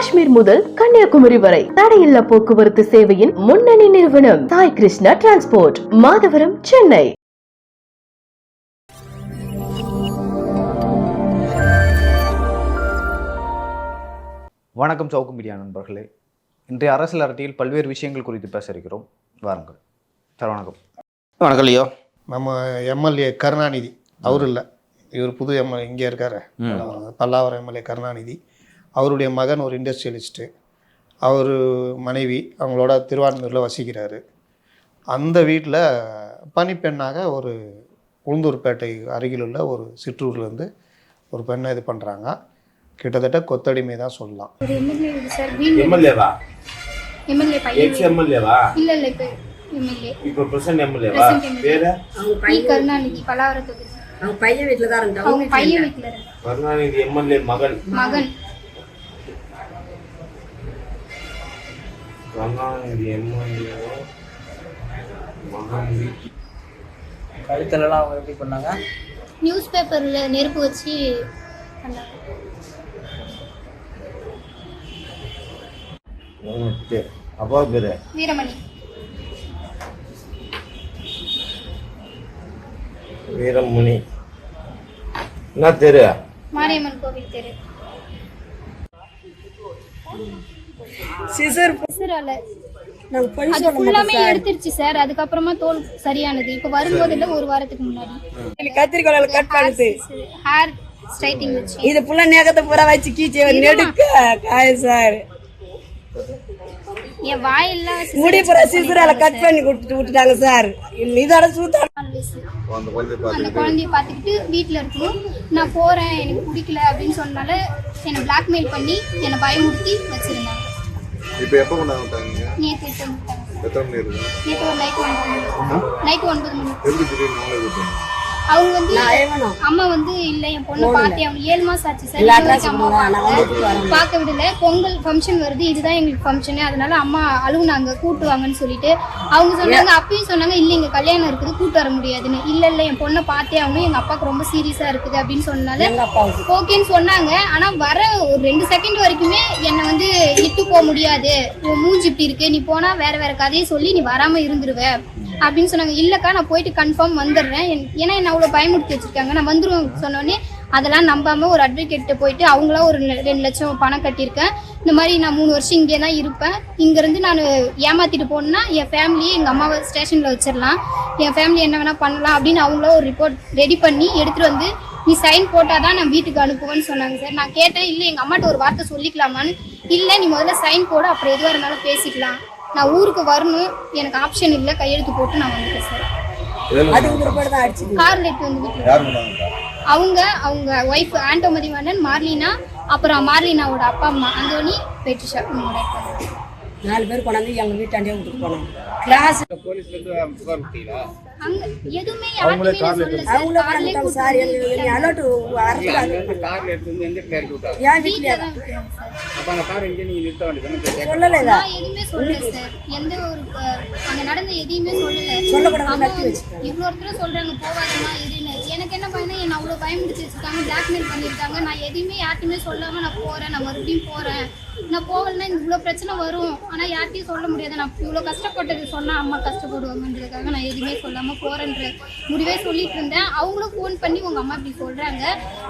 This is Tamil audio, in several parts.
காஷ்மீர் முதல் கன்னியாகுமரி வரை தடையில்லா போக்குவரத்து சேவையின் முன்னணி நிறுவனம் சாய் கிருஷ்ணா டிரான்ஸ்போர்ட் மாதவரம் சென்னை. வணக்கம் சவுக்கு மீடியா நண்பர்களே. இன்றைய அரசியல் அரட்டியில் பல்வேறு விஷயங்கள் குறித்து பேச இருக்கிறோம். வாருங்கள். சார் வணக்கம். வணக்கம் லியோ. நம்ம எம்எல்ஏ கருணாநிதி. அவர் இல்லை. இவர் புது எம்எல்ஏ இங்கே இருக்காரு. பல்லாவரம் எம்எல்ஏ கருணாநிதி. அவருடைய மகன் ஒரு இண்டஸ்ட்ரியலிஸ்ட்டு அவர் மனைவி அவங்களோட திருவான்மூரில் வசிக்கிறாரு. அந்த வீட்டில் பணிப்பெண்ணாக ஒரு உளுந்தூர்பேட்டை அருகிலுள்ள ஒரு சிற்றூர்லேருந்து ஒரு பெண்ணை இது பண்ணுறாங்க கிட்டத்தட்ட கொத்தடிமை தான் சொல்லலாம். எம்எல்ஏவா இப்ப பிரசன்ட். பேரு? கருணாநிதி அவங்க பையன் வீட்டில் தான் இருந்தாங்க அவங்க பையன் வீட்டுல கருணாநிதி எம்எல்ஏ மகன். மகன். கருணாநிதி எம்எல்ஏ மகன் கழுத்துலலாம் அவங்க எப்படி பண்ணாங்க? நியூஸ் பேப்பர்ல நெருப்பு வச்சு பண்ணாங்க. அப்பா பேரு? வீரமணி. வீரமணி. என்ன தெரு? மாரியம்மன் கோவில் தெரு. சிசர் அது ஃபுல்லாமே எடுத்துருச்சு சார் அதுக்கப்புறமா தோல் சரியானது. இப்ப வரும்போது இல்ல ஒரு வாரத்துக்கு முன்னாடி. கத்திரிக்கோளால கட் பண்ணுது ஹேர் ஸ்ட்ரைட்டிங் வச்சு. இது புள்ள நேகத்தை பூரா வச்சு கீச்சு நெடுக்க காய சார் என் வாயெல்லாம் முடி பூரா சிசரால கட் பண்ணி கொடுத்துட்டு விட்டுட்டாங்க சார் இதோட சூத்தா. அந்த குழந்தைய பார்த்துக்கிட்டு வீட்டில் இருக்கணும். நான் போகிறேன் எனக்கு பிடிக்கல அப்படின்னு சொன்னால என்னை பிளாக்மெயில் பண்ணி என்னை பயமுறுத்தி வச்சிருந்தாங்க. இப்போ எப்போ கொண்டாந்து விட்டாங்க? நேற்று எட்டு வந்துட்டாங்க எத்தனை மணி இருக்கும் நேற்று ஒரு நைட் ஒன்பது மணி. நைட் ஒன்பது மணி. எப்படி திடீர்னு நாங்களே விட்டோம் அவங்க வந்து. அம்மா வந்து இல்ல என் பொண்ணை பார்த்தே அவங்க ஏழு மாசம் ஆச்சு சார். அம்மா. பார்க்க விடல. பொங்கல் ஃபங்க்ஷன் வருது. இதுதான் எங்களுக்கு ஃபங்க்ஷனு அதனால அம்மா அழுவுனாங்க கூட்டு வாங்கன்னு சொல்லிட்டு. அவங்க சொன்னாங்க அப்பயும் சொன்னாங்க இல்ல இங்க கல்யாணம் இருக்குது. கூட்டு வர முடியாதுன்னு. இல்ல இல்ல என் பொண்ணை பார்த்தே ஆகணும். எங்க அப்பாவுக்கு ரொம்ப சீரியஸா இருக்குது அப்படின்னு சொன்னால ஓகேன்னு சொன்னாங்க. ஆனா வர ஒரு ரெண்டு செகண்ட் வரைக்குமே என்னை வந்து இட்டு போக முடியாது. உன் மூஞ்சி இப்படி இருக்கு. நீ போனா வேற வேற கதையை சொல்லி நீ வராம இருந்துருவ. அப்படின்னு சொன்னாங்க. இல்லக்கா நான் போயிட்டு கன்ஃபார்ம் வந்துடுறேன். ஏன்னா என்ன அவ்வளோ பயமுறுத்தி வச்சிருக்காங்க. நான் வந்துருவேன் சொன்னோடனே அதெல்லாம் நம்பாம ஒரு அட்வொகேட்ட போயிட்டு அவங்களா ஒரு ரெண்டு லட்சம் பணம் கட்டியிருக்கேன். இந்த மாதிரி நான் மூணு வருஷம் இங்கே தான் இருப்பேன். இங்கேருந்து நான் ஏமாத்திட்டு போனேன்னா என் ஃபேமிலியை எங்கள் அம்மாவை ஸ்டேஷனில் வச்சிடலாம். என் ஃபேமிலி என்ன வேணால் பண்ணலாம் அப்படின்னு அவங்களா ஒரு ரிப்போர்ட் ரெடி பண்ணி எடுத்துகிட்டு வந்து நீ சைன் போட்டால் தான் நான் வீட்டுக்கு அனுப்புவேன்னு சொன்னாங்க சார். நான் கேட்டேன் இல்லை எங்கள் அம்மாட்ட ஒரு வார்த்தை சொல்லிக்கலாமான்னு? இல்லை நீ முதல்ல சைன் போட அப்புறம் எதுவாக இருந்தாலும் பேசிக்கலாம். நான் ஊருக்கு வரணும். எனக்கு ஆப்ஷன் இல்லை. கையெழுத்து போட்டு நான் வந்துட்டேன் சார் கார் எடுத்து வந்து அவங்க அவங்க ஒய்ஃப் ஆண்டோ மதிவாணன் மார்லினா அப்புறம் மார்லினாவோட அப்பா அம்மா அந்தோனி பெட்ரிஷா. நாலு பேர் கொண்டாந்து எங்க வீட்டாண்டே விட்டுட்டு போனாங்க. கிளாஸ் எதுவுமே சார் வந்து தான் சொல்லலை இதை. நான் எதுவுமே சொல்லல சார் எந்த ஒரு அஹ், அங்க நடந்த எதையுமே சொல்லல. சொல்லக்கூடாது, அம்மா நட்டி வச்சுட்டாங்க. இவ்வளோ இடத்துல சொல்றாங்க போகாதம்மா இதுன்னு எனக்கு என்ன பயனா என்ன அவ்வளோ பயமுடிச்சு வச்சுருக்காங்க பிளாக்மெயில் பண்ணியிருக்காங்க நான் எதையுமே யார்ட்டையுமே சொல்லாமல் நான் போகிறேன் நான் மறுபடியும் போகிறேன் நான் போகலன்னா இவ்வளோ பிரச்சனை வரும். ஆனால் யார்ட்டையும் சொல்ல முடியாது. நான் இவ்வளோ கஷ்டப்பட்டது சொன்னால் அம்மா கஷ்டப்படுவாங்கன்றதுக்காக நான் எதுவுமே சொல்லாமல் போகிறேன்ற முடிவே சொல்லிட்டு இருந்தேன். அவங்களும் ஃபோன் பண்ணி உங்கள் அம்மா இப்படி சொல்கிறாங்க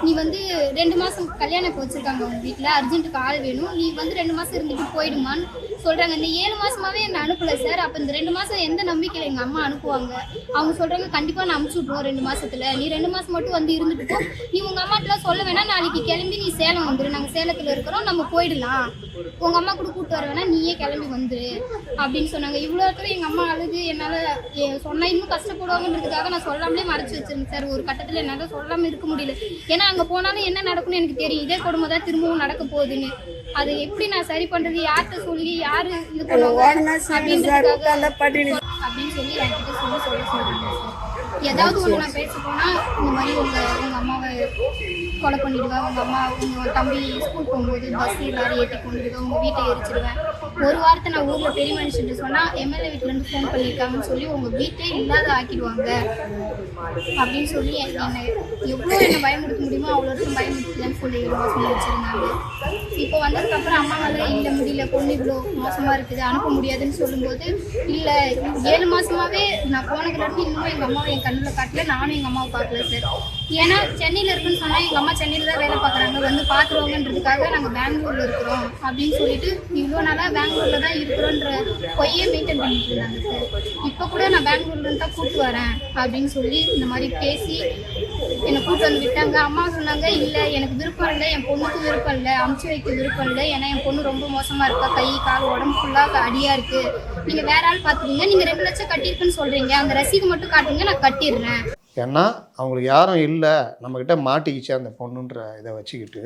நீ வந்து ரெண்டு மாதம் கல்யாணம் வச்சுருக்காங்க உங்கள் வீட்டில் அர்ஜென்ட்டுக்கு ஆள் வேணும். நீ வந்து ரெண்டு மாதம் இருந்துட்டு போயிடுமான்னு சொல்றாங்க இந்த ஏழு மாசமாவே என்ன அனுப்பல சார். அப்ப இந்த ரெண்டு மாசம் எந்த நம்பிக்கையில எங்க அம்மா அனுப்புவாங்க? அவங்க சொல்றாங்க கண்டிப்பா நான் அனுப்பிச்சு விட்ருவோம் ரெண்டு மாசத்துல. நீ ரெண்டு மாசம் மட்டும் வந்து இருந்துட்டு போ. நீ உங்க அம்மாட்டெல்லாம் சொல்ல வேணாம். நாளைக்கு கிளம்பி நீ சேலம் வந்துரு. நாங்க சேலத்துல இருக்கிறோம். நம்ம போயிடலாம். உங்க அம்மா கூட கூப்பிட்டு வர வேணா நீயே கிளம்பி வந்துரு. அப்படின்னு சொன்னாங்க. இவ்வளோ தூரம் எங்க அம்மா அழுது என்னால சொன்னால் சொன்னா இன்னும் கஷ்டப்படுவாங்கன்றதுக்காக நான் சொல்லாமலே மறைச்சு வச்சிருந்தேன் சார். ஒரு கட்டத்துல என்னால சொல்லாம இருக்க முடியல. ஏன்னா அங்க போனாலும் என்ன நடக்கும்னு எனக்கு தெரியும். இதே கொடுமை தான் திரும்பவும் நடக்க போகுதுன்னு. அது எப்படி நான் சரி பண்றது? யார்கிட்ட சொல்லி யார் இது ஓடனா பண்ணுவாங்க அப்படின்னு சொல்லி என்கிட்ட சொல்லி சொல்ல சொன்னாங்க ஏதாவது ஒன்று நான் பேச போனா இந்த மாதிரி உங்க உங்க அம்மாவை கொலை பண்ணிடுவேன். உங்க அம்மா உங்க தம்பி ஸ்கூல் போகும்போது பஸ் லாரி ஏற்றி கொண்டுடுவேன் உங்க வீட்டை எரிச்சிடுவேன் ஒரு வாரத்தை நான் ஊரில் பெரிய மனுஷன்ட்டு சொன்னால் எம்எல்ஏ வீட்டிலேருந்து ஃபோன் பண்ணியிருக்காங்கன்னு சொல்லி உங்கள் வீட்டே இல்லாத ஆக்கிடுவாங்க. அப்படின்னு சொல்லி என்னை எவ்வளோ என்னை பயமுறுத்த முடியுமோ அவ்வளோ தூரம் பயமுறுத்துலன்னு சொல்லி சொல்லி வச்சுருந்தாங்க. இப்போ வந்ததுக்கப்புறம் அம்மாவால் இல்லை முடியல பொண்ணு இவ்வளோ மோசமாக இருக்குது அனுப்ப முடியாதுன்னு சொல்லும்போது இல்லை ஏழு மாதமாகவே நான் போனதுலேருந்து இன்னும் எங்கள் அம்மாவை என் கண்ணில் காட்டல நானும் எங்கள் அம்மாவை பார்க்கல சார் ஏன்னா சென்னையில் இருக்குன்னு சொன்னால் எங்கள் அம்மா சென்னையில் தான் வேலை பார்க்குறாங்க. வந்து பார்த்துருவாங்கன்றதுக்காக நாங்கள் பெங்களூரில் இருக்கிறோம் அப்படின்னு சொல்லிட்டு இவ்வளோ நாளாக பெங்களூரில் தான் இருக்கிறோன்ற பொய்யே மெயின்டைன் பண்ணிட்டு இருந்தாங்க சார். இப்போ கூட நான் பெங்களூர்லேருந்து தான் கூப்பிட்டு வரேன் அப்படின்னு சொல்லி இந்த மாதிரி பேசி என்னை கூப்பிட்டு வந்து விட்டாங்க. அம்மா சொன்னாங்க இல்லை எனக்கு விருப்பம் இல்லை என் பொண்ணுக்கு விருப்பம் இல்லை அமுச்சு வைக்க விருப்பம் இல்லை. ஏன்னா என் பொண்ணு ரொம்ப மோசமாக இருக்கா கை கால் உடம்பு ஃபுல்லாக அடியாக இருக்குது நீங்கள் வேற ஆள் பார்த்துக்கீங்க நீங்கள் ரெண்டு லட்சம் கட்டியிருக்குன்னு சொல்கிறீங்க அந்த ரசீது மட்டும் காட்டுங்க நான் கட்டிடுறேன். ஏன்னா அவங்களுக்கு யாரும் இல்லை. நம்மக்கிட்ட மாட்டிக்கிச்சு அந்த பொண்ணுன்ற இதை வச்சுக்கிட்டு.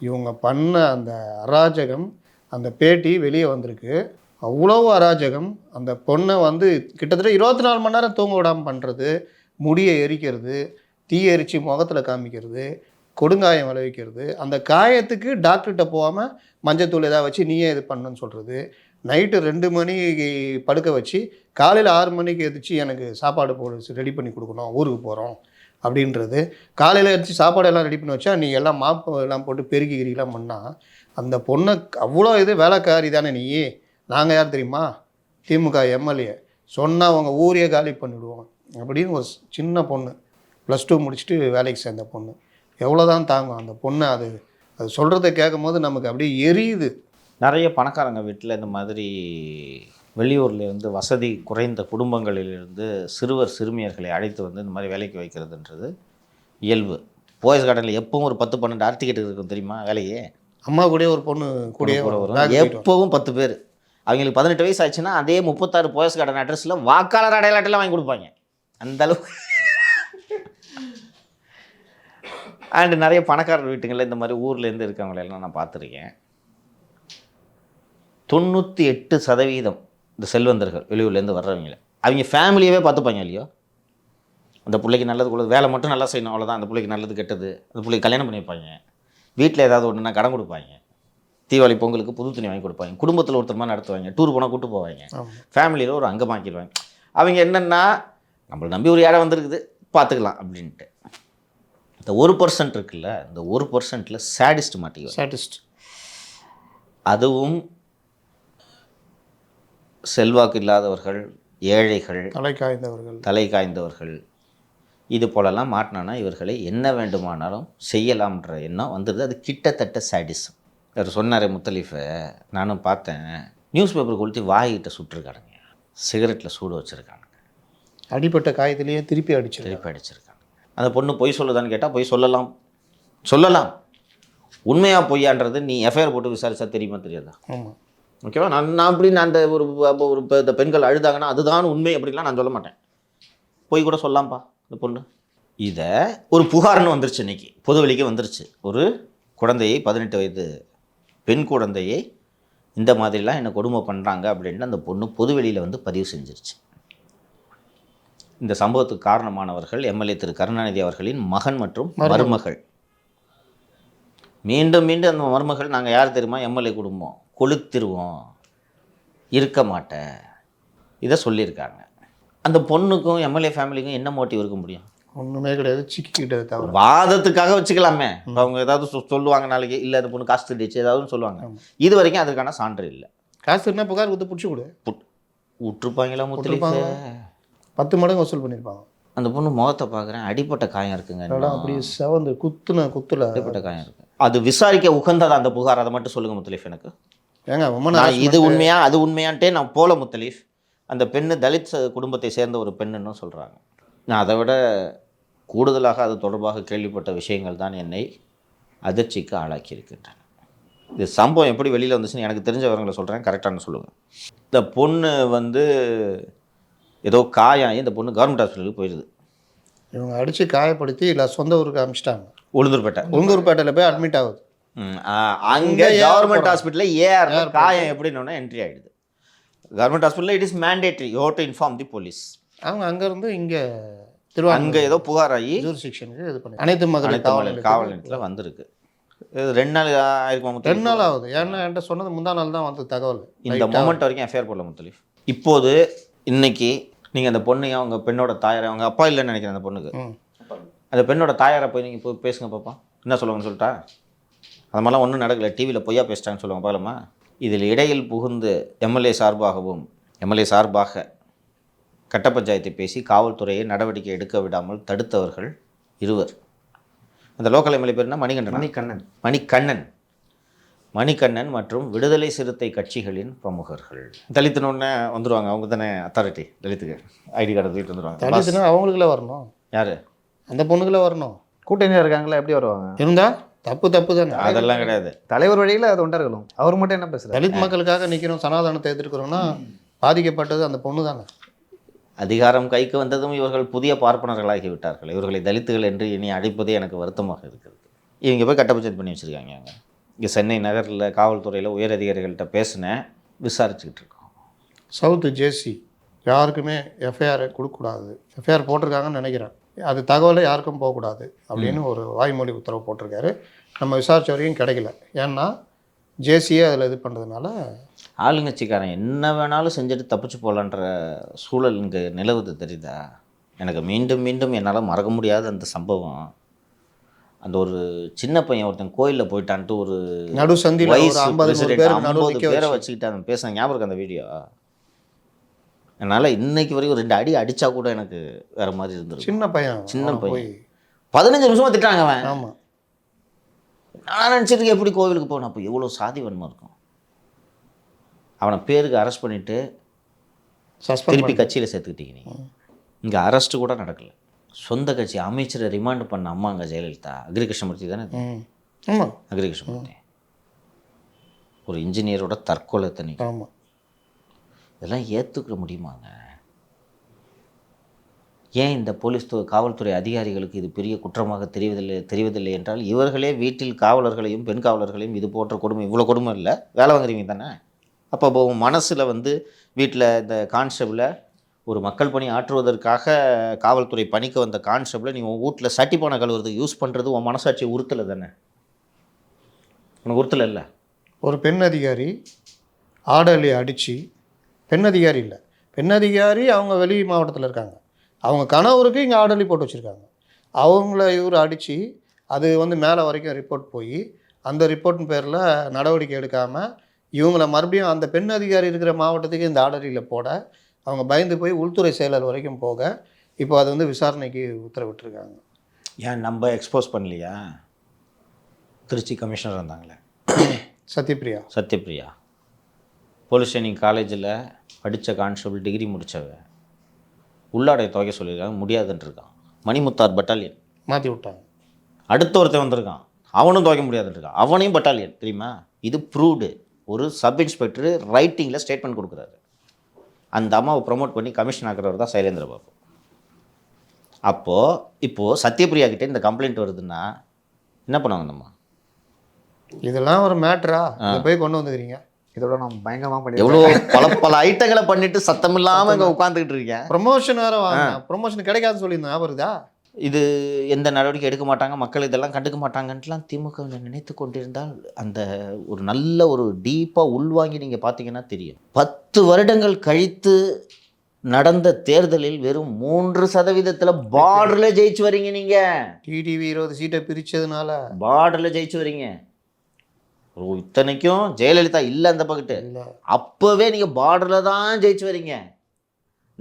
இவங்க பண்ண அந்த அராஜகம் அந்த பேட்டி வெளியே வந்திருக்கு. அவ்வளோ அராஜகம். அந்த பொண்ணை வந்து கிட்டத்தட்ட இருபத்தி நாலு மணி நேரம் தூங்க விடாமல் பண்ணுறது முடியை எரிக்கிறது தீ எரித்து முகத்தில் காமிக்கிறது கொடுங்காயம் விளைவிக்கிறது அந்த காயத்துக்கு டாக்டர்கிட்ட போகாமல் மஞ்சத்தூள் ஏதாவது வச்சு நீயே இது பண்ணுன்னு சொல்கிறது நைட்டு ரெண்டு மணிக்கு படுக்க வச்சு காலையில் ஆறு மணிக்கு எதிர்த்து எனக்கு சாப்பாடு போடு ரெடி பண்ணி கொடுக்கணும் ஊருக்கு போகிறோம் அப்படின்றது. காலையில் எதிர்த்து சாப்பாடு எல்லாம் ரெடி பண்ணி வச்சா நீ எல்லாம் மாப்பு எல்லாம் போட்டு பெருக்கி பண்ணால் அந்த பொண்ணை அவ்வளோ இது வேலைக்காரி தானே நீ நாங்கள் யார் தெரியுமா? திமுக எம்எல்ஏ. சொன்னால் அவங்க ஊரையே காலி பண்ணிவிடுவோம் அப்படின்னு ஒரு சின்ன பொண்ணு ப்ளஸ் டூ முடிச்சுட்டு வேலைக்கு சேர்ந்த பொண்ணு. எவ்வளோ தான் தாங்கும் அந்த பொண்ணை அது அது சொல்கிறத கேட்கும் போது நமக்கு அப்படியே எரியுது. நிறைய பணக்காரங்க வீட்டில் இந்த மாதிரி வெளியூர்ல இருந்து வசதி குறைந்த குடும்பங்களிலிருந்து சிறுவர் சிறுமியர்களை அழைத்து வந்து இந்த மாதிரி வேலைக்கு வைக்கிறதுன்றது இயல்பு. போயஸ் கார்டனில் எப்பவும் ஒரு பத்து பன்னெண்டு ஆர் டிக்கெட் இருக்கும் தெரியுமா வேலையே? அம்மா கூடயே ஒரு பொண்ணு கூட வரும். எப்பவும் பத்து பேர். அவங்களுக்கு பதினெட்டு வயசு ஆச்சுன்னா அதே முப்பத்தாறு போயஸ் கார்டன் அட்ரஸில் வாக்காளர் அடையாள அட்டைலாம் வாங்கி கொடுப்பாங்க. அந்த அளவுக்கு அண்ட் நிறைய பணக்காரர் வீட்டுங்களில் இந்த மாதிரி ஊர்லேருந்து இருக்கவங்களெல்லாம் நான் பார்த்துருக்கேன். தொண்ணூற்றி எட்டு சதவீதம் இந்த செல்வந்தர்கள் வெளியூர்லேருந்து வர்றவங்கள. அவங்க ஃபேமிலியவே பார்த்துப்பாங்க இல்லையோ? அந்த பிள்ளைக்கு நல்லது கூட வேலை மட்டும் நல்லா செய்யணும் அவ்வளோதான் அந்த பிள்ளைக்கு நல்லது கெட்டது அந்த பிள்ளைக்கு கல்யாணம் பண்ணி வைப்பாங்க. வீட்டில் ஏதாவது ஒன்றுனா கடன் கொடுப்பாங்க. தீபாவளி பொங்கலுக்கு புது துணி வாங்கி கொடுப்பாங்க. குடும்பத்தில் ஒருத்தர் மாதிரி நடத்துவாங்க. டூர் போனால் கூட்டு போவாங்க. ஃபேமிலியில் ஒரு அங்கமாக்கிடுவாங்க அவங்க என்னென்னா நம்மளை நம்பி ஒரு இடம் வந்திருக்குது பார்த்துக்கலாம் அப்படின்ட்டு. இந்த ஒரு பர்சன்ட் இருக்குல்ல இந்த ஒரு பர்சன்ட்டில் சேடிஸ்ட் மாட்டிக்குவாங்க. சாட்டிஸ்ட் அதுவும் செல்வாக்கு இல்லாதவர்கள் ஏழைகள் தலை காய்ந்தவர்கள் தலை காய்ந்தவர்கள் இது போலலாம் மாட்டினானா இவர்களை என்ன வேண்டுமானாலும் செய்யலாம்ன்ற எண்ணம் வந்துடுது அது கிட்டத்தட்ட சாடிசம் அவர் சொன்னார் முத்தலீஃபை நானும் பார்த்தேன். நியூஸ் பேப்பர் கொளுத்தி வாய்கிட்ட சுட்டிருக்கானுங்க. சிகரெட்டில் சூடு வச்சுருக்கானுங்க. அடிப்பட்ட காயத்திலேயே திருப்பி அடிச்சிருக்கு திருப்பி அடிச்சிருக்காங்க. அந்த பொண்ணு பொய் சொல்லுதான்னு கேட்டால் பொய் சொல்லலாம். சொல்லலாம். உண்மையா பொய்யான்றது நீ எஃப்ஐஆர் போட்டு விசாரிச்சா தெரியுமா தெரியாதா? ஆமாம் ஓகேவா? நான் நான் அப்படி நான் அந்த ஒரு ஒரு இந்த பெண்கள் அழுதாங்கன்னா அதுதான் உண்மை அப்படின்லாம் நான் சொல்ல மாட்டேன். போய் கூட சொல்லலாம்ப்பா இந்த பொண்ணு. இதை ஒரு புகார்னு வந்துருச்சு இன்னைக்கு. பொதுவெளிக்கு வந்துருச்சு. ஒரு குழந்தையை பதினெட்டு வயது பெண் குழந்தையை இந்த மாதிரிலாம் என்னை கொடுமை பண்ணுறாங்க அப்படின்னு அந்த பொண்ணு பொதுவெளியில் வந்து பதிவு செஞ்சிருச்சு. இந்த சம்பவத்துக்கு காரணமானவர்கள் எம்எல்ஏ திரு கருணாநிதி அவர்களின் மகன் மற்றும் மருமகள். மீண்டும் மீண்டும் அந்த மருமகள் நாங்கள் யார் தெரியுமா? எம்எல்ஏ குடும்பம். கொளுத்திருவோம். இருக்க மாட்டேன். இதை சொல்லியிருக்காங்க. அந்த பொண்ணுக்கும் எம்எல்ஏ ஃபேமிலிக்கும் என்ன மோட்டிவ் இருக்க முடியும்? ஒன்றுமே கிடையாது. சிக்கிக்கிட்டது தவிர வாதத்துக்காக வச்சுக்கலாமே. அவங்க ஏதாவது சொல்லுவாங்க நாளைக்கு இல்லை அந்த பொண்ணு காசு திருடிச்சு ஏதாவது சொல்லுவாங்க. இது வரைக்கும் அதுக்கான சான்று இல்லை. காசு இருந்தால் புகார் கொடுத்து பிடிச்சி கொடு. விட்டுருப்பாங்களா முத்தலிஃப விட்டுருப்பாங்க. பத்து மடங்கு வசூல் பண்ணியிருப்பாங்க. அந்த பொண்ணு முகத்தை பார்க்குறேன். அடிப்பட்ட காயம் இருக்குங்க. அப்படி செவந்து குத்துன குத்துல. அடிப்பட்ட காயம் இருக்கு. அது விசாரிக்க உகந்ததா அந்த புகார்? அதை மட்டும் சொல்லுங்க முத்தலீஃப் எனக்கு. ஏங்க நான் இது உண்மையா அது உண்மையான்ட்டே நான் போல முத்தலீஃப் அந்த பெண்ணு தலித் குடும்பத்தை சேர்ந்த ஒரு பெண்ணுன்னு சொல்கிறாங்க நான் அதை விட கூடுதலாக அது தொடர்பாக கேள்விப்பட்ட விஷயங்கள் தான் என்னை அதிர்ச்சிக்கு ஆளாக்கி இருக்கின்றன இது சம்பவம் எப்படி வெளியில் வந்துச்சுன்னு எனக்கு தெரிஞ்ச விவரங்களை சொல்கிறேன் கரெக்டானு சொல்லுங்கள் இந்த பொண்ணு வந்து ஏதோ காயாகி இந்த பொண்ணு கவர்மெண்ட் ஹாஸ்பிட்டலுக்கு போயிடுது இவங்க அடித்து காயப்படுத்தி இல்லை சொந்த ஊருக்கு அனுப்பிச்சிட்டாங்க உளுந்தூர்பேட்டை. உளுந்தூர்பேட்டையில் போய் அட்மிட் ஆகுது. அங்கே கவர்மெண்ட்? ஹாஸ்பிட்டலில் ஏஆர் காயம் எப்படின்னு என்ட்ரி ஆகிடுது கவர்மெண்ட் ஹாஸ்பிட்டலில் it is mandatory you to inform the police அவங்க அங்கேருந்து இங்கே அங்கே திருவாங்க ஏதோ புகார் ஆகி இது பண்ணி அனைத்து மகளிர் காவல் காவல் நிலையத்தில் வந்திருக்கு. ரெண்டு நாள் ஆயிருக்குமா? ரெண்டு நாள் ஆகுது. ஏன்னா என்கிட்ட சொன்னது முந்தா நாள் தான் வந்து தகவல். இந்த. மொமெண்ட் வரைக்கும் எஃப்ஐஆர் போடல முத்தலீஃப் இப்போது இன்னைக்கு நீங்கள் அந்த பொண்ணையும் அவங்க பெண்ணோட தாயாரை அவங்க அப்பா இல்லைன்னு நினைக்கிறேன் அந்த பொண்ணுக்கு. அந்த பெண்ணோட தாயாரை போய் நீங்கள் போய் பேசுங்க பாப்பா. என்ன சொல்லுவாங்கன்னு சொல்லிட்டா? அது மாதிரிலாம் ஒன்றும் நடக்கல. டிவியில் பொய்யா பேசிட்டாங்கன்னு சொல்லுவாங்க பார்க்கலாமா இதில் இடையில் புகுந்து எம்எல்ஏ சார்பாகவும் எம்எல்ஏ சார்பாக கட்ட பஞ்சாயத்தை பேசி காவல்துறையை நடவடிக்கை எடுக்க விடாமல் தடுத்தவர்கள் இருவர். அந்த லோக்கல் எம்எல்ஏ பேர் என்ன? மணிகண்டன் மணிகண்ணன். மணிகண்ணன். மணிகண்ணன் மற்றும் விடுதலை சிறுத்தை கட்சிகளின் பிரமுகர்கள். தலித்துனோடனே வந்துருவாங்க அவங்க தானே அத்தாரிட்டி தலித்துக்கு ஐடி கார்டு தூக்கிட்டு வந்துருவாங்க. தலித்துனா அவங்களுக்குள்ள வரணும். யார்? அந்த பொண்ணுக்குள்ள வரணும். கூட்டணியில் இருக்காங்களா? எப்படி வருவாங்க? இருந்தா? தப்பு தப்பு தானே? அதெல்லாம் கிடையாது. தலைவர் வழியில் அது தொண்டர்களும் அவர் மட்டும் என்ன பேசுறாரு? தலித் மக்களுக்காக நிற்கிறோம் சனாதனத்தை எதிர்க்கிறோம்னா பாதிக்கப்பட்டது அந்த பொண்ணு தானே? அதிகாரம் கைக்கு வந்ததும் இவர்கள் புதிய பார்ப்பனர்களாகி விட்டார்கள் இவர்களை தலித்துகள் என்று இனி அழைப்பதே எனக்கு வருத்தமாக இருக்கிறது. இவங்க போய் கட்டப்பஞ்சாயத்து பண்ணி வச்சுருக்காங்க அங்கே இங்கே சென்னை நகரில் காவல்துறையில் உயர் அதிகாரிகள்கிட்ட பேசினேன் விசாரிச்சுக்கிட்டு இருக்கோம். சவுத்து ஜேசி யாருக்குமே எஃப்ஐஆர் கொடுக்கக்கூடாது. எஃப்ஐஆர் போட்டிருக்காங்கன்னு நினைக்கிறேன். அது தகவலை யாருக்கும் போகக்கூடாது அப்படின்னு ஒரு வாய்மொழி உத்தரவு போட்டிருக்காரு. நம்ம விசாரிச்ச வரைக்கும் கிடைக்கல. ஏன்னா ஜேசியே அதில் இது பண்ணுறதுனால ஆளுங்கட்சிக்காரன் என்ன வேணாலும் செஞ்சுட்டு தப்பிச்சு போகலான்ற சூழல் இங்கே நிலவுது தெரியுதா? எனக்கு மீண்டும் மீண்டும் என்னால் மறக்க முடியாத அந்த சம்பவம். அந்த ஒரு சின்ன பையன் ஒருத்தன் கோயிலில் போயிட்டான்ட்டு ஒரு நடு சந்தியில் ஒரு வயசு ஐம்பது நூறு president பேருக்கு நடு 50 நிற்க பேரை வச்சு. வச்சுக்கிட்டு அவன் பேசின ஞாபகம் இருக்கு அந்த வீடியோ? என்னால் இன்னைக்கு வரைக்கும் ரெண்டு அடி அடித்தா கூட எனக்கு வேற மாதிரி இருந்துருக்கு. சின்ன பையன் சின்ன பையன். போய் பதினஞ்சு நிமிஷமா திட்டாங்க அவன். ஆமாம் நான் நினச்சிட்டு எப்படி கோவிலுக்கு போகணும்? அப்போ எவ்வளோ சாதி வன்மம் இருக்கும். அவனை பேருக்கு அரெஸ்ட் பண்ணிவிட்டு சஸ்பெண்ட் திருப்பி கட்சியில் சேர்த்துக்கிட்டீங்க நீங்கள் இங்கே அரெஸ்ட் கூட நடக்கல. சொந்த கட்சி அமைச்சரை ரிமாண்ட் பண்ண அம்மாங்க ஜெயலலிதா அக்ரி கிருஷ்ணமூர்த்தி தானே ஆமாம் அக்ரி கிருஷ்ணமூர்த்தி ஒரு இன்ஜினியரோட தற்கொலை தனி ஆமாம் இதெல்லாம் ஏற்றுக்க முடியுமாங்க? ஏன் இந்த போலீஸ் து- காவல்துறை அதிகாரிகளுக்கு இது பெரிய குற்றமாக தெரிவதில்லை தெரிவதில்லை என்றால் இவர்களே வீட்டில் காவலர்களையும் பெண் காவலர்களையும் இது போன்ற கொடுமை இவ்வளோ கொடுமை இல்லை வேலை வாங்குறீங்க தானே? அப்போ உன் மனசில் வந்து வீட்டில் இந்த கான்ஸ்டபிளை ஒரு மக்கள் பணி ஆற்றுவதற்காக காவல்துறை பணிக்கு வந்த கான்ஸ்டபிளை நீ உன் வீட்டில் சட்டி பானை கழுவுறதுக்கு யூஸ் பண்ணுறது உன் மனசாட்சி உறுத்தலை தானே? உனக்கு உறுத்தலை இல்லை? ஒரு பெண் அதிகாரி ஆடலி அடித்து பெண் அதிகாரி இல்லை. பெண் அதிகாரி அவங்க வெளி மாவட்டத்தில் இருக்காங்க. அவங்க கணவருக்கு இங்கே ஆடலி போட்டு வச்சுருக்காங்க. அவங்கள இவர் அடித்து அது வந்து மேலே வரைக்கும் ரிப்போர்ட் போய் அந்த ரிப்போர்ட்டின் பேரில் நடவடிக்கை எடுக்காமல் இவங்கள மறுபடியும் அந்த பெண் அதிகாரி இருக்கிற மாவட்டத்துக்கு இந்த ஆடலியில் போட அவங்க பயந்து போய் உள்துறை செயலர் வரைக்கும் போக இப்போ அது வந்து விசாரணைக்கு உத்தரவிட்டிருக்காங்க. ஏன் நம்ம எக்ஸ்போஸ் பண்ணலையா? திருச்சி கமிஷனர் இருந்தாங்களே சத்யபிரியா சத்யபிரியா போலீஸ் ட்ரைனிங் காலேஜில் படித்த கான்ஸ்டபிள் டிகிரி முடித்தவ. உள்ளாடை துவைக்க சொல்லியிருக்காங்க முடியாதுன்னு இருக்கான். மணிமுத்தார் பட்டாலியன். மாற்றி விட்டாங்க. அடுத்த ஒருத்தன் வந்திருக்கான். அவனும் துவைக்க முடியாதுன்னு இருக்கான். அவனையும் பட்டாலியன் தெரியுமா? இது ப்ரூவ்டு ஒரு சப் இன்ஸ்பெக்டர் ரைட்டிங்கில் ஸ்டேட்மெண்ட் கொடுக்குறாரு. அந்த அம்மாவை ப்ரொமோட் பண்ணி கமிஷன் ஆக்குறவர் தான் சைலேந்திர பாபு. அப்போது இப்போது சத்யபிரியா கிட்டே இந்த கம்ப்ளைண்ட் வருதுன்னா என்ன பண்ணுவாங்க அந்த அம்மா? இதெல்லாம் ஒரு மேட்ரா போய் கொண்டு வந்துக்கிறீங்க? இதோட நான் பயங்கரமாக பண்ணி எவ்வளோ பல பல ஐட்டங்களை பண்ணிட்டு சத்தம் இல்லாமல் இங்கே உட்காந்துக்கிட்டு இருக்கேன் ப்ரொமோஷன் வேற வாங்க ப்ரொமோஷன் கிடைக்காதுன்னு சொல்லியிருந்தேன். இருக்குதா? இது எந்த நடவடிக்கை எடுக்க மாட்டாங்க? மக்கள் இதெல்லாம் கண்டுக்க மாட்டாங்கன்ட்டுலாம் திமுக நினைத்து கொண்டிருந்தால் அந்த ஒரு நல்ல ஒரு டீப்பாக உள்வாங்கி நீங்கள் பார்த்தீங்கன்னா தெரியும். பத்து வருடங்கள் கழித்து நடந்த தேர்தலில் வெறும் மூன்று சதவீதத்தில் பார்டரில் ஜெயிச்சு வரீங்க நீங்கள் டிடிவி இருபது சீட்டை பிரிச்சதுனால. பார்டரில் ஜெயிச்சு வரீங்க. ஒரு இத்தனைக்கும் ஜெயலலிதா இல்லை அந்த பக்கத்து. அப்போவே நீங்கள் பார்டரில் தான் ஜெயிச்சு வரீங்க.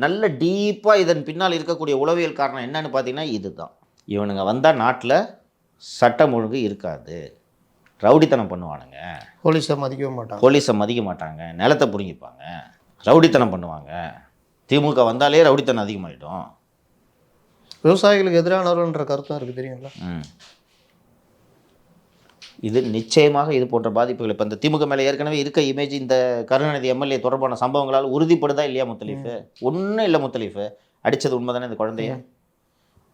நல்ல டீப்பாக இதன் பின்னால் இருக்கக்கூடிய உளவியல் காரணம் என்னன்னு பார்த்தீங்கன்னா இதுதான். இவனுங்க வந்தால் நாட்டில் சட்டம் ஒழுங்கு இருக்காது. ரவுடித்தனம் பண்ணுவானுங்க. போலீஸை மதிக்கவும் மாட்டாங்க. போலீஸை மதிக்க மாட்டாங்க. நிலத்தை பிடுங்கிப்பாங்க. ரவுடித்தனம் பண்ணுவாங்க. திமுக வந்தாலே ரவுடித்தனம் அதிகமாயிடும். விவசாயிகளுக்கு எதிரானவர்கள்ன்ற கருத்தும் இருக்கு தெரியுங்களா. இது நிச்சயமாக இது போன்ற பாதிப்புகள். இப்போ இந்த திமுக மேலே ஏற்கனவே இருக்க இமேஜ் இந்த கருணாநிதி எம்எல்ஏ தொடர்பான சம்பவங்களால் உறுதிப்படுதா இல்லையா முத்தலீஃபு ஒன்றும் இல்லை முத்தலீஃபு அடித்தது உண்மைதானே இந்த குழந்தைய?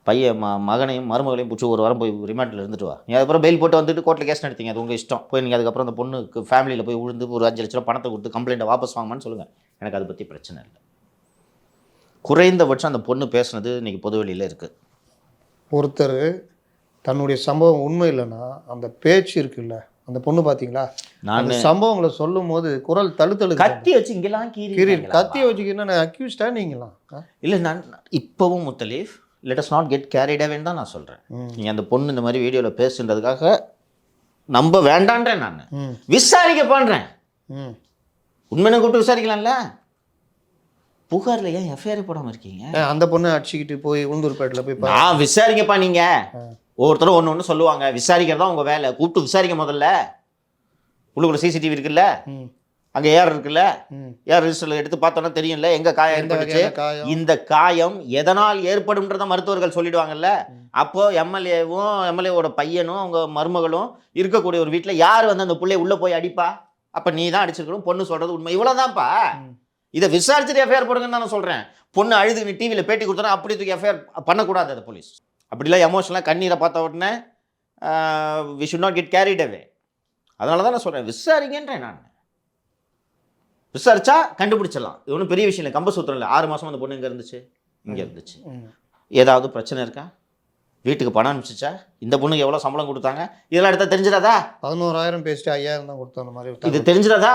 பையன் ம மகனையும் மருமகளையும் பிடிச்சி ஒரு வாரம் போய் ரிமாண்டில் இருந்துட்டு வா. நீ அதுக்கப்புறம் பெயில் போட்டு வந்துட்டு கோர்ட்டில் கேஸ் நடத்தீங்க. அது உங்கள் இஷ்டம். போய் நீங்கள் அதுக்கப்புறம் அந்த பொண்ணுக்கு ஃபேமிலியில் போய் விழுந்து ஒரு அஞ்சு லட்ச ரூபா பணத்தை கொடுத்து கம்ப்ளைண்ட்டை வாபஸ் வாங்கன்னு சொல்லுங்கள் எனக்கு அதை பற்றி பிரச்சனை இல்லை. குறைந்தபட்சம் அந்த பொண்ணு பேசுனது இன்றைக்கி பொதுவெளியில் இருக்குது ஒருத்தர் தன்னுடைய சம்பவம் உண்மை இல்லைன்னா அந்த பேச்சு இருக்குல்ல அந்த பொண்ணு பார்த்தீங்களா நான் சம்பவங்களை சொல்லும் போது குரல் தழுத்தழு கத்தி வச்சு இங்கெல்லாம் கீரி கீறி கத்தியை வச்சுக்கிட்டு அக்யூஸ்டா நீங்களாம்? இல்லை நான் இப்போவும் Muthalif let us not get carried அவேன்னு தான் நான் சொல்கிறேன். நீங்கள் அந்த பொண்ணு இந்த மாதிரி வீடியோவில் பேசுன்றதுக்காக நம்ப வேண்டான்றேன் நான். விசாரிக்க பண்ணுறேன் உண்மையை கூப்பிட்டு விசாரிக்கலாம்ல? புகாரில் ஏன் எஃப்ஐஆர் போடாமல் இருக்கீங்க? அந்த பொண்ணை அடிச்சுக்கிட்டு போய் உளுந்தூர்பேட்டில் போய் நான் விசாரிங்கப்பா நீங்க. ஆ. ஒவ்வொருத்தரும் ஒன்று ஒன்று சொல்லுவாங்க. விசாரிக்கிறதா உங்க வேலை. கூப்பிட்டு விசாரிக்க முதல்ல. உள்ளுக்குள்ள சிசிடிவி இருக்குல்ல? அங்க ஏர் இருக்குல்ல? ஏர் ரிஜிஸ்டர்ல எடுத்து பார்த்தோன்னா தெரியும்ல எங்க காயம் ஏற்பட்டுச்சு? இந்த காயம் எதனால் ஏற்படும்ன்றத மருத்துவர்கள் சொல்லிடுவாங்கல்ல? அப்போ எம்எல்ஏவும் எம்எல்ஏவோட பையனும் அவங்க மருமகளும் இருக்கக்கூடிய ஒரு வீட்டில் யார் வந்து அந்த புள்ளைய உள்ள போய் அடிப்பா? அப்ப நீ தான் அடிச்சிருக்கணும் பொண்ணு சொல்றது உண்மை. இவ்வளவுதான்ப்பா. ம். இதை விசாரிச்சுட்டு எஃப்ஐஆர் போடுங்கன்னு நான் சொல்றேன். பொண்ணு அழுது நீ டிவியில் பேட்டி கொடுத்தா அப்படி தூக்கி எஃப்ஐஆர் பண்ணக்கூடாது அது போலீஸ் அப்படிலாம் எமோஷனலாக கண்ணீரை பார்த்த உடனே we should not get carried away அதனால தான் நான் சொல்கிறேன் விசாரிங்கன்றேன் நான். விசாரிச்சா கண்டுபிடிச்சிடலாம். இது ஒன்றும் பெரிய விஷயம் இல்லை. கம்பசூத்திரம் இல்லை. ஆறு மாதம் அந்த பொண்ணு இங்கே இருந்துச்சு. இங்கே இருந்துச்சு. ஏதாவது பிரச்சனை இருக்கா? வீட்டுக்கு பணம் அனுப்பிச்சிச்சா? இந்த பொண்ணுக்கு எவ்வளோ சம்பளம் கொடுத்தாங்க? இதெல்லாம் எடுத்தா தெரிஞ்சிடாதா பதினோராயிரம் பேசிட்டு ஐயாயிரம் தான் கொடுத்தோம் அந்த மாதிரி இது. தெரிஞ்சிடாதா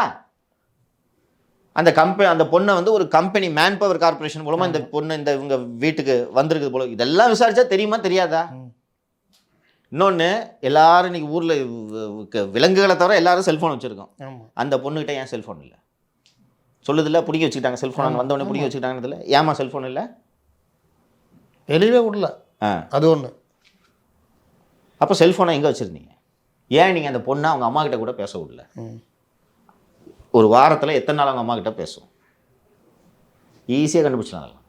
அந்த கம்பெனி அந்த பொண்ணை வந்து ஒரு கம்பெனி மேன் பவர் கார்பரேஷன் மூலமா இந்த பொண்ணு இந்த இவங்க வீட்டுக்கு வந்திருக்குது போல. இதெல்லாம் விசாரிச்சா தெரியுமா தெரியாதா. இன்னொன்று எல்லாரும் இன்னைக்கு ஊரில் விலங்குகளை தவிர எல்லாரும் செல்ஃபோன் வச்சுருக்கோம். அந்த பொண்ணுகிட்ட ஏன் செல்ஃபோன் இல்லை? சொல்லுதில்ல பிடிக்க வச்சுக்கிட்டாங்க செல்ஃபோன் வந்தவொடனே பிடிக்க வச்சுக்கிட்டாங்கன்றதுல ஏமா செல்ஃபோன் இல்லை? வெளியவே விடல. ஆ. அது ஒன்று அப்போ செல்ஃபோனை எங்கே வச்சுருந்தீங்க? ஏன் நீங்கள் அந்த பொண்ணை அவங்க அம்மா கிட்ட கூட பேச விடல. ஒரு வாரத்தில் எத்தனை நாள் அவங்க அம்மா கிட்ட பேசும் ஈஸியாக கண்டுபிடிச்சலாம் அதெல்லாம்.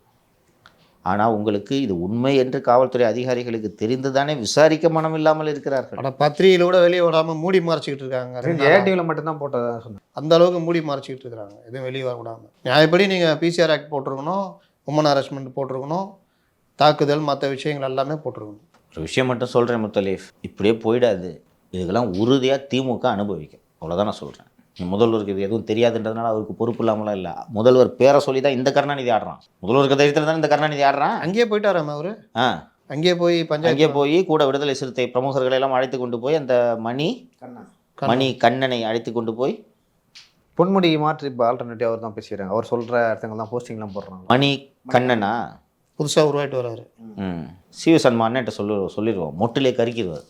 ஆனால் உங்களுக்கு இது உண்மை என்று காவல்துறை அதிகாரிகளுக்கு தெரிந்து தானே விசாரிக்க மனம் இல்லாமல் இருக்கிறார்கள். ஆனால் பத்திரிகையில கூட வெளியே விடாம மூடி மறைச்சிக்கிட்டு இருக்காங்க. ஏடிவியில் மட்டும்தான் போட்டதா சொன்னேன். அந்த அளவுக்கு மூடி மறைச்சிக்கிட்டு இருக்காங்க எதுவும் வெளியே வர விடாம நியாயப்படி நீங்கள் பிசிஆர் ஆக்ட் போட்டிருக்கணும் உமன் ஹராஸ்மெண்ட் போட்டிருக்கணும் தாக்குதல் மற்ற விஷயங்கள் எல்லாமே போட்டிருக்கணும். ஒரு விஷயம் மட்டும் சொல்கிறேன் முத்தலீஃப் இப்படியே போயிடாது. இதுக்கெல்லாம் உறுதியாக திமுக அனுபவிக்கும். அவ்வளோதான் நான் சொல்கிறேன் முதல்வருக்கு இது எதுவும் தெரியாதுன்றதுனால அவருக்கு பொறுப்பு இல்லாமலாம் இல்லை. முதல்வர் பேரை சொல்லி தான் இந்த கருணாநிதி ஆடுறான். முதல்வருக்கு தைரியத்தில் தான் இந்த கருணாநிதி ஆடுறான்? அங்கேயே போயிட்டாராம அவரு? ஆ. அங்கேயே போய் அங்கே பஞ்சாயத்து போய் கூட விடுதலை சிறுத்தை பிரமுகர்களை எல்லாம் அழைத்து கொண்டு போய் அந்த மணி மணி கண்ணனை அழைத்து கொண்டு போய் பொன்முடி மாற்றி இப்போ ஆல்டர்னேட்டிவ் அவர் தான் பேசிடுறாங்க அவர் சொல்கிற இடத்துங்க தான் போஸ்டிங்லாம் போடுறாங்க. மணி கண்ணனா? புதுசாக உருவாயிட்டு வராரு. ம். சிவ சன்மான்ட்டு சொல்லு சொல்லிடுவோம். மொட்டிலே கறிக்கிடுவார்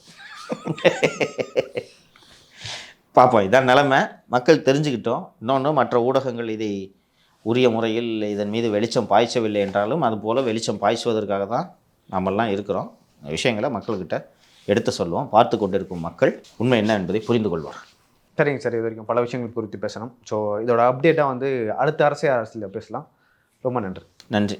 பார்ப்போம். இதான் நிலமை. மக்கள் தெரிஞ்சுக்கிட்டோம். இன்னொன்று மற்ற ஊடகங்கள் இதை உரிய முறையில் இதன் மீது வெளிச்சம் பாய்ச்சவில்லை என்றாலும் அதுபோல் வெளிச்சம் பாய்ச்சுவதற்காக தான் நாமெல்லாம் இருக்கிறோம். விஷயங்களை மக்கள்கிட்ட எடுத்து சொல்லுவோம். பார்த்து கொண்டிருக்கும் மக்கள் உண்மை என்ன என்பதை புரிந்து கொள்வார் சரிங்க சார். இது வரைக்கும் பல விஷயங்கள் குறித்து பேசணும். ஸோ இதோட அப்டேட்டாக வந்து அடுத்த அரசியல் அரசியலில் பேசலாம். ரொம்ப நன்றி. நன்றி.